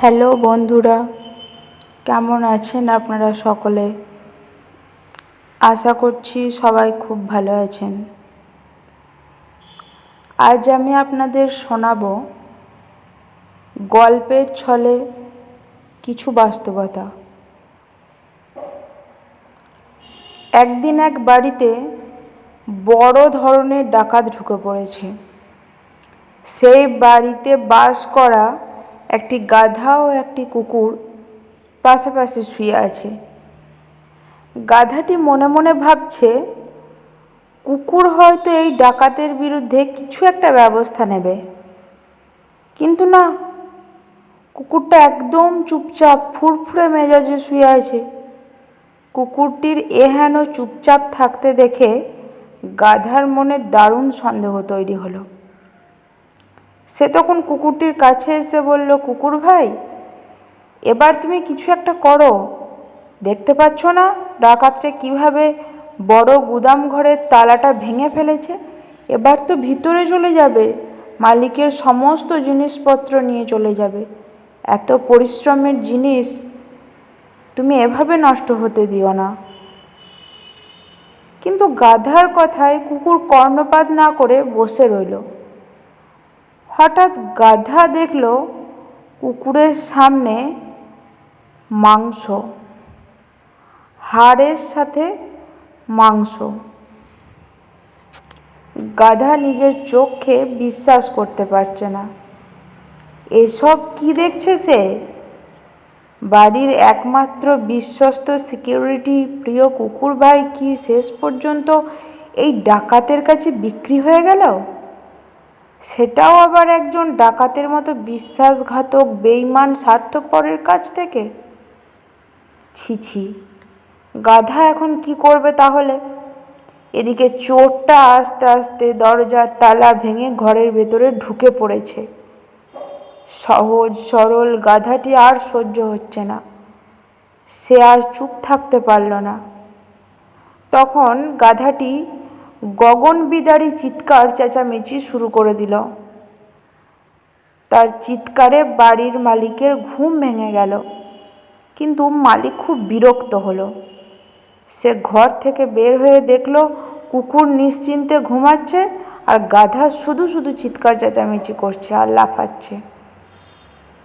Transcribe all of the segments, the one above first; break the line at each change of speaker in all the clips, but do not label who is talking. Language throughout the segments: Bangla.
হ্যালো বন্ধুরা, কেমন আছেন আপনারা সকলে? আশা করছি সবাই খুব ভালো আছেন। আজ আমি আপনাদের শোনাব গল্পের ছলে কিছু বাস্তবতা। একদিন এক বাড়িতে বড় ধরনের ডাকাত ঢুকে পড়েছে। সেই বাড়িতে বাস করা একটি গাধা ও একটি কুকুর পাশাপাশি শুয়ে আছে। গাধাটি মনে মনে ভাবছে, কুকুর হয়তো এই ডাকাতের বিরুদ্ধে কিছু একটা ব্যবস্থা নেবে। কিন্তু না, কুকুরটা একদম চুপচাপ, ফুরফুরে মেজাজে শুয়ে আছে। কুকুরটির এহেন চুপচাপ থাকতে দেখে গাধার মনে দারুণ সন্দেহ তৈরি হলো। সে তখন কুকুরটির কাছে এসে বলল, কুকুর ভাই, এবার তুমি কিছু একটা করো। দেখতে পাচ্ছ না, ডাকাতটা কীভাবে বড় গুদাম ঘরের তালাটা ভেঙে ফেলেছে? এবার তো ভিতরে চলে যাবে, মালিকের সমস্ত জিনিসপত্র নিয়ে চলে যাবে। এত পরিশ্রমের জিনিস তুমি এভাবে নষ্ট হতে দিও না। কিন্তু গাধার কথায় কুকুর কর্ণপাত না করে বসে রইল। হঠাৎ গাধা দেখল কুকুরের সামনে মাংস, হাড়ের সাথে মাংস। গাধা নিজের চোখে বিশ্বাস করতে পারছে না। এসব কি দেখছে সে? বাড়ির একমাত্র বিশ্বস্ত সিকিউরিটি প্রিয় কুকুর ভাই কি শেষ পর্যন্ত এই ডাকাতের কাছে বিক্রি হয়ে গেল? সেটাও আবার একজন ডাকাতের মতো বিশ্বাসঘাতক বেইমান স্বার্থপরের কাছ থেকে? ছি। গাধা এখন কি করবে তাহলে? এদিকে চোরটা আস্তে আস্তে দরজার তালা ভেঙে ঘরের ভেতরে ঢুকে পড়েছে। সহজ, সরল গাধাটি আর সহ্য হচ্ছে না। সে আর চুপ থাকতে পারল না। তখন গাধাটি গগন বিদারী চিৎকার চেঁচামেচি শুরু করে দিল। তার চিৎকারে বাড়ির মালিকের ঘুম ভেঙে গেল। কিন্তু মালিক খুব বিরক্ত হলো। সে ঘর থেকে বের হয়ে দেখল, কুকুর নিশ্চিন্তে ঘুমাচ্ছে আর গাধা শুধু শুধু চিৎকার চেঁচামেচি করছে আর লাফাচ্ছে।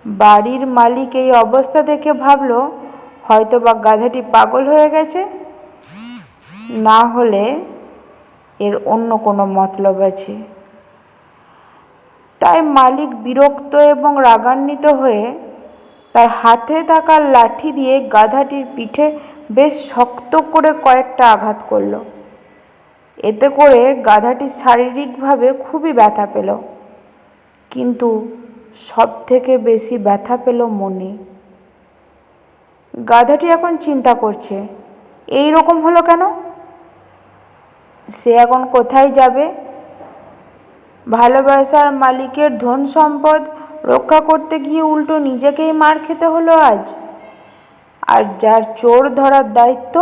বাড়ির মালিক এই অবস্থা দেখে ভাবল হয়তো বা গাধাটি পাগল হয়ে গেছে। না হলে এর অন্য কোনো মতলব আছে। তাই মালিক বিরক্ত এবং রাগান্বিত হয়ে তার হাতে থাকা লাঠি দিয়ে গাধাটির পিঠে বেশ শক্ত করে কয়েকটা আঘাত করল। এতে করে গাধাটি শারীরিকভাবে খুবই ব্যথা পেল, কিন্তু সব থেকে বেশি ব্যথা পেল মনে। গাধাটি এখন চিন্তা করছে এই রকম হলো কেন? সে এখন কোথায় যাবে? ভালোবাসার মালিকের ধন সম্পদ রক্ষা করতে গিয়ে উল্টো নিজেকেই মার খেতে হলো আজ। আর যার চোর ধরার দায়িত্ব,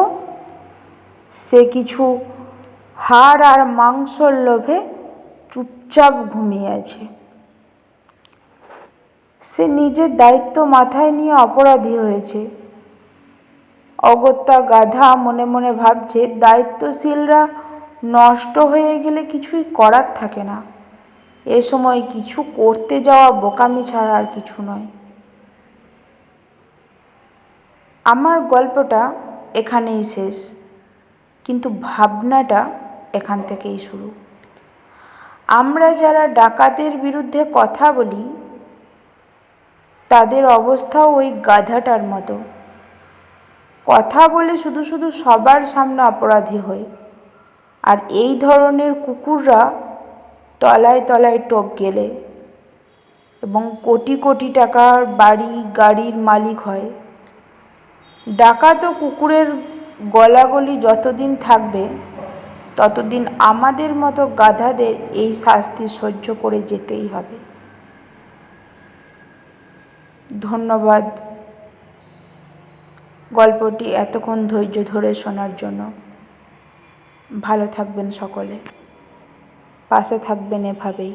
সে কিছু হাড় আর মাংসর লোভে চুপচাপ ঘুমিয়ে আছে। সে নিজের দায়িত্ব মাথায় নিয়ে অপরাধী হয়েছে। অগত্যা গাধা মনে মনে ভাবছে, দায়িত্বশীলরা নষ্ট হয়ে গেলে কিছুই করার থাকে না। এ সময় কিছু করতে যাওয়া বোকামি ছাড়া আর কিছু নয়। আমার গল্পটা এখানেই শেষ, কিন্তু ভাবনাটা এখান থেকেই শুরু। আমরা যারা ডাকাতের বিরুদ্ধে কথা বলি, তাদের অবস্থাও ওই গাধাটার মতো। কথা বলে শুধু শুধু সবার সামনে অপরাধী হই আর এই ধরনের কুকুররা তলায় তলায় টোপ গেলে এবং কোটি কোটি টাকার বাড়ি গাড়ির মালিক হয়। ডাকাত ও কুকুরের গলাগলি যতদিন থাকবে, ততদিন আমাদের মতো গাধাদের এই শাস্তি সহ্য করে যেতেই হবে। ধন্যবাদ গল্পটি এতক্ষণ ধৈর্য ধরে শোনার জন্য। ভালো থাকবেন সকলে। পাশে থাকবেন এভাবেই।